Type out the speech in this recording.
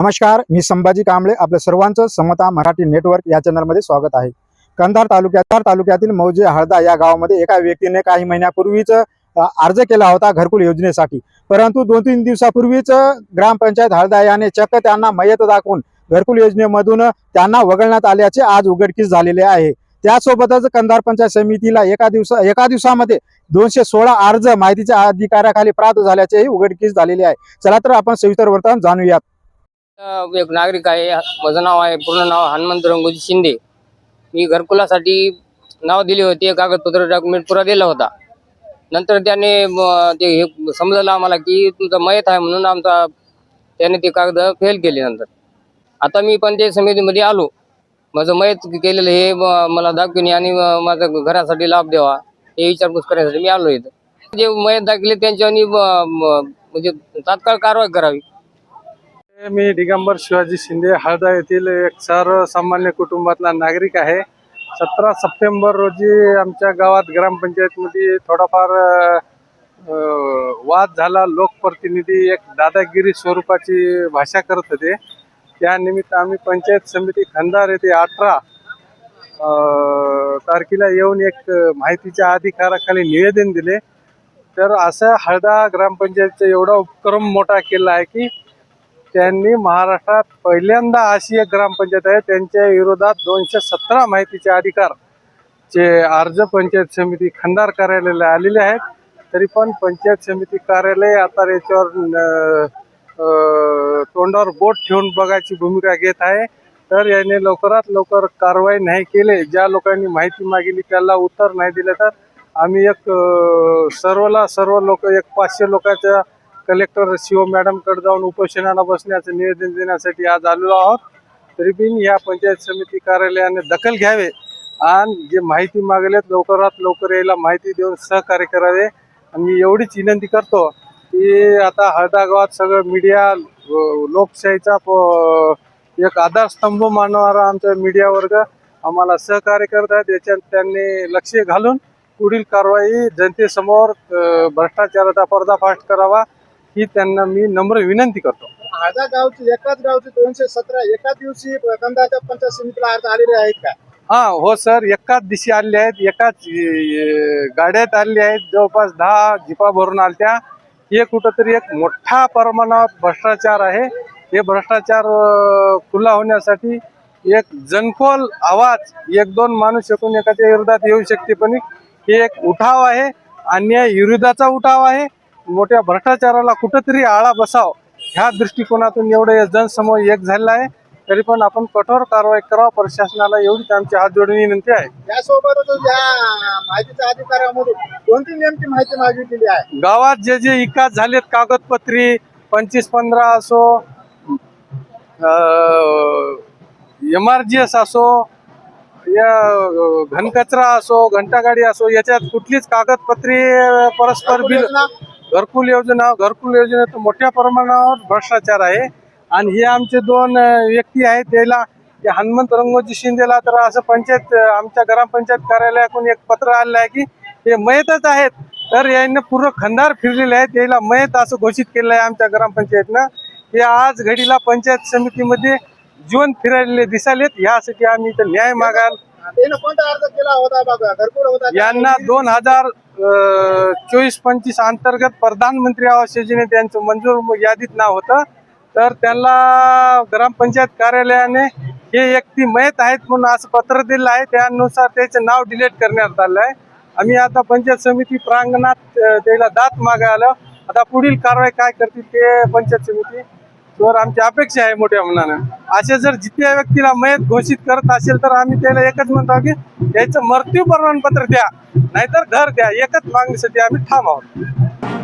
नमस्कार मी संभाजी कांबळे आपल्या सर्वांचं समता मराठी नेटवर्क या चॅनलमध्ये स्वागत आहे. कंधार तालुक्यात तालुक्यातील मौजे हळदा या गावामध्ये एका व्यक्तीने काही महिन्यापूर्वीच अर्ज केला होता घरकुल योजनेसाठी. परंतु दोन तीन दिवसापूर्वीच ग्रामपंचायत हळदा याने चक्क त्यांना मयत दाखवून घरकुल योजनेमधून त्यांना वगळण्यात आल्याचे आज उघडकीस झालेले आहे. त्यासोबतच कंधार पंचायत समितीला एका दिवसा एका दिवसामध्ये दोनशे सोळा अर्ज माहितीच्या अधिकाराखाली प्राप्त झाल्याचेही उघडकीस झालेले आहे. चला तर आपण सविस्तर वर्तन जाणूयात. एक नागरिक आहे माझं नाव आहे पूर्ण नाव हनुमंत रंगोजी शिंदे. मी घरकुलासाठी नाव दिले होते कागदपत्र डॉक्युमेंट पुरा दिला होता. नंतर त्याने ते हे समजलं आम्हाला की तुमचं मयत आहे म्हणून आमचा त्याने ते कागद फेल केले नंतर. आता मी पंचायत समितीमध्ये आलो. माझं मयत केलेलं हे मला दाखविणे आणि माझ्या माझं घरासाठी लाभ द्यावा हे विचारपूस करण्यासाठी मी आलो इथं. जे मयत दाखले त्यांच्यावर म्हणजे तात्काळ कारवाई करावी. मी दिगंबर शिवाजी शिंदे हळदा येथील एक सर्वसामान्य कुटुंबातला नागरिक आहे. सतरा सप्टेंबर रोजी आमच्या गावात ग्रामपंचायतमध्ये थोडाफार वाद झाला. लोकप्रतिनिधी एक दादागिरी स्वरूपाची भाषा करत होते. त्यानिमित्त आम्ही पंचायत समिती खंदार येथे अठरा तारखेला येऊन एक माहितीच्या अधिकाराखाली निवेदन दिले. तर असं हळदा ग्रामपंचायतचा एवढा उपक्रम मोठा केला आहे की त्यांनी महाराष्ट्रात पहिल्यांदा अशी एक ग्रामपंचायत आहे त्यांच्या विरोधात दोनशे सतरा माहितीचे अधिकार चे अर्ज पंचायत समिती खंदार कार्यालयाला आलेले आहेत. तरी पण पंचायत समिती कार्यालय आता याच्यावर तोंडावर बोट ठेवून बघायची भूमिका घेत आहे. तर याने लवकरात लवकर कारवाई नाही केले. ज्या लोकांनी माहिती मागितली त्याला उत्तर नाही दिलं तर आम्ही एक सर्वला सर्व लोक एक पाचशे लोकांच्या कलेक्टर शिव मॅडमकडे जाऊन उपोषणाला बसण्याचं निवेदन देण्यासाठी आज आलेलो आहोत. तरी बिन या पंचायत समिती कार्यालयाने दखल घ्यावे आणि जे माहिती मागलेत लवकरात लवकर यायला माहिती देऊन सहकार्य करावे. आणि मी एवढीच विनंती करतो की आता हळदा गावात सगळं मीडिया लोकशाहीचा प- एक आधारस्तंभ मानणारा आमचा मीडिया वर्ग आम्हाला सहकार्य करत आहेत. याच्यात त्यांनी लक्ष घालून पुढील कारवाई जनतेसमोर भ्रष्टाचाराचा पर्दाफाश करावा. ही त्यांना मी नम्र विनंती करतो. अर्धा गावची एकाच गावची दोनशे सतरा एकाच दिवशी कंदाच्या पंचायत समितीला अर्ज आलेले आहेत का? हा हो सर एकाच दिवशी आले आहेत एकाच गाड्यात आले आहेत जवळपास दहा जिपा भरून आलत्या. हे कुठंतरी एक मोठ्या प्रमाणात भ्रष्टाचार आहे. हे भ्रष्टाचार खुला होण्यासाठी एक जनकोल आवाज एक दोन माणूस एकूण एकाच्या विरोधात येऊ शकते पण हे एक उठाव आहे. अन्याय विरोधाचा उठाव आहे. मोठ्या भ्रष्टाचाराला कुठंतरी आळा बसाव. ह्या दृष्टिकोनातून एवढं जनसमूह एक झालेला आहे. तरी पण आपण कठोर कारवाई करावं. प्रशासनाला एवढीच आमची हात जोडून विनंती आहे. यासोबतच या माहितीच्या अधिकारामधून कोणती नेमकी माहिती मागितलेली आहे? गावात जे जे विकास झालेत कागदपत्री पंचवीस पंधरा असो एम आर जी एस असो या घनकचरा असो घंटागाडी असो याच्यात कुठलीच कागदपत्री परस्पर बिल? घरकुल योजना घरकुल योजनेत मोठ्या प्रमाणावर भ्रष्टाचार आहे. आणि हे आमचे दोन व्यक्ती आहेत त्याला हनुमंत रंगोजी शिंदेला तर असं पंचायत आमच्या ग्रामपंचायत कार्यालयाकडून एक पत्र आलेलं आहे की ते मयतच आहेत. तर यांनी पूर्ण खंदार फिरलेले आहेत. याला मयत असं घोषित केलं आहे आमच्या ग्रामपंचायतनं. हे आज घडीला पंचायत समितीमध्ये जीवन फिरायले दिसालेत. यासाठी आम्ही इथं न्याय मागाल? यांना दोन हजार चोवीस पंचवीस अंतर्गत प्रधानमंत्री आवास योजनेत त्यांचं मंजूर यादीत नाव होतं. तर त्यांना ग्रामपंचायत कार्यालयाने हे व्यक्ती मयत आहेत म्हणून असं पत्र दिलं आहे. त्यानुसार त्याचं नाव डिलीट करण्यात आलं आहे आम्ही आता पंचायत समिती प्रांगणात त्याला दात मागायला आता पुढील कारवाई काय करतील ते पंचायत समिती वर आमची अपेक्षा आहे मोठ्या मनानं. असे जर जिथे व्यक्तीला मयत घोषित करत असेल तर आम्ही त्याला एकच म्हणतो की त्याचं मृत्यू प्रमाणपत्र द्या नाहीतर घर द्या एकच मागणीसाठी आम्ही ठाम आहोत.